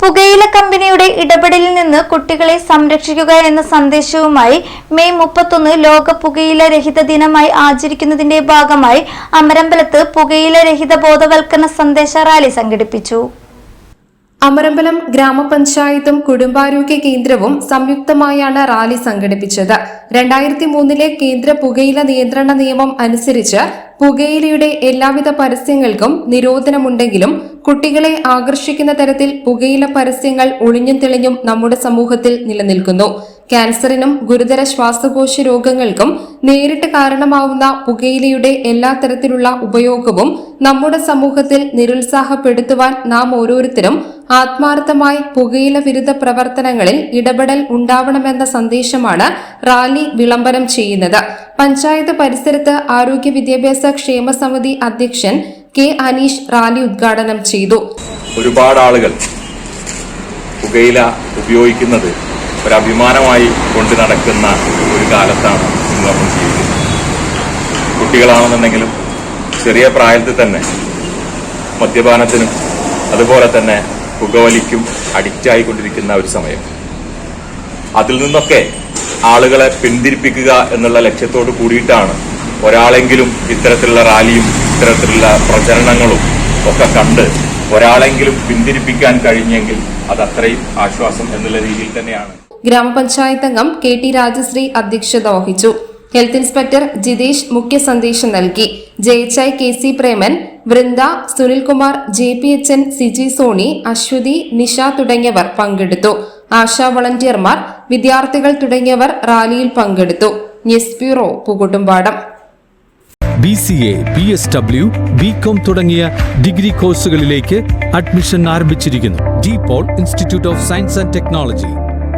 പുകയില കമ്പനിയുടെ ഇടപെടലിൽ നിന്ന് കുട്ടികളെ സംരക്ഷിക്കുക എന്ന സന്ദേശവുമായി മെയ് മുപ്പത്തൊന്ന് ലോക പുകയില രഹിത ദിനമായി ആചരിക്കുന്നതിന്റെ ഭാഗമായി അമരമ്പലത്ത് പുകയില രഹിത ബോധവൽക്കരണ സന്ദേശ റാലി സംഘടിപ്പിച്ചു. അമരമ്പലം ഗ്രാമപഞ്ചായത്തും കുടുംബാരോഗ്യ കേന്ദ്രവും സംയുക്തമായാണ് റാലി സംഘടിപ്പിച്ചത്. രണ്ടായിരത്തി മൂന്നിലെ കേന്ദ്ര പുകയില നിയന്ത്രണ നിയമം അനുസരിച്ച് പുകയിലയുടെ എല്ലാവിധ പരസ്യങ്ങൾക്കും നിരോധനമുണ്ടെങ്കിലും കുട്ടികളെ ആകർഷിക്കുന്ന തരത്തിൽ പുകയില പരസ്യങ്ങൾ ഒളിഞ്ഞും തെളിഞ്ഞും നമ്മുടെ സമൂഹത്തിൽ നിലനിൽക്കുന്നു. ക്യാൻസറിനും ഗുരുതര ശ്വാസകോശ രോഗങ്ങൾക്കും നേരിട്ട് കാരണമാവുന്ന പുകയിലയുടെ എല്ലാ തരത്തിലുള്ള ഉപയോഗവും നമ്മുടെ സമൂഹത്തിൽ നിരുത്സാഹപ്പെടുത്തുവാൻ നാം ഓരോരുത്തരും ആത്മാർത്ഥമായി പുകയില വിരുദ്ധ പ്രവർത്തനങ്ങളിൽ ഇടപെടൽ ഉണ്ടാവണമെന്ന സന്ദേശമാണ് റാലി വിളംബരം ചെയ്യുന്നത്. പഞ്ചായത്ത് പരിസരത്ത് ആരോഗ്യ വിദ്യാഭ്യാസ ക്ഷേമ സമിതി അധ്യക്ഷൻ കെ അനീഷ് റാലി ഉദ്ഘാടനം ചെയ്തു. ഒരുപാട് ആളുകൾ പുകയില ഉപയോഗിക്കുന്നത് ഒരു അഭിമാനമായി കൊണ്ട് നടക്കുന്ന ഒരു കാലത്താണ് ഇന്ന് നമ്മൾ ജീവിക്കുന്നത്. കുട്ടികളാണെന്നുണ്ടെങ്കിലും ചെറിയ പ്രായത്തിൽ തന്നെ മദ്യപാനത്തിനും അതുപോലെ തന്നെ പുകവലിക്കും അഡിക്റ്റായിക്കൊണ്ടിരിക്കുന്ന ഒരു സമയം. അതിൽ നിന്നൊക്കെ ആളുകളെ പിന്തിരിപ്പിക്കുക എന്നുള്ള ലക്ഷ്യത്തോട് കൂടിയിട്ടാണ് ഒരാളെങ്കിലും ഇത്തരത്തിലുള്ള റാലിയും ഇത്തരത്തിലുള്ള പ്രചരണങ്ങളും ഒക്കെ കണ്ട് ഒരാളെങ്കിലും പിന്തിരിപ്പിക്കാൻ കഴിഞ്ഞെങ്കിൽ അത് അത്രയും ആശ്വാസം എന്നുള്ള രീതിയിൽ തന്നെയാണ് ഗ്രാമപഞ്ചായത്ത് അംഗം കെ ടി രാജശ്രീ അധ്യക്ഷത വഹിച്ചു. ഹെൽത്ത് ഇൻസ്പെക്ടർ ജിതേഷ് മുഖ്യ സന്ദേശം നൽകി. ജയച്ചായ് K C Preman Vrinda Sunilkumar J P H N Siji Soni Aswathy Nisha തുടങ്ങിയവർ പങ്കെടുത്തു. ആശാ വളണ്ടിയർമാർ വിദ്യാർത്ഥികൾ തുടങ്ങിയവർ റാലിയിൽ പങ്കെടുത്തു. News bureau Pookkottumpadam. B C A B S W B com തുടങ്ങിയ ഡിഗ്രി കോഴ്സുകളിലേക്ക് അഡ്മിഷൻ ആരംഭിച്ചിരിക്കുന്നു. De Paul Institute of Science and Technology.